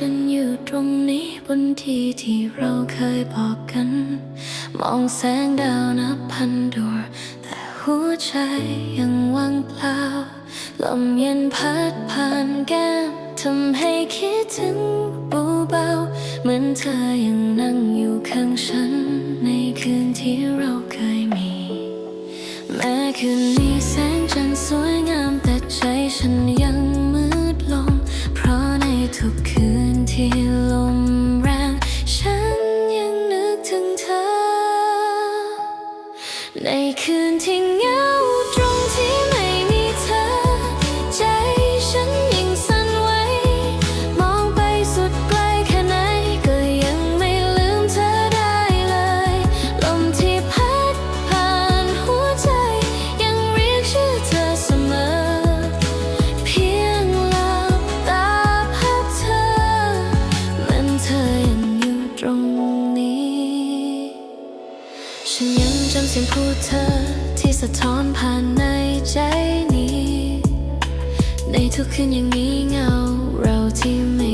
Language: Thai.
ฉันอยู่ตรงนี้บนที่ที่เราเคยบอก มองแสงดาวนับพันดวงแต่หัวใจยังว่างเปล่า ลมเย็นพัดผ่านแก้มทำให้คิดถึงเบาๆเหมือนเธอยังนั่งอยู่ข้างฉัน ในคืนที่เราเคยมี แม้คืนนี้ ในคืนที่เหงา จำเสียงพูดเธอที่สะท้อนผ่านในใจนี้ ในทุกคืนยังงี่เงาเราที่ไม่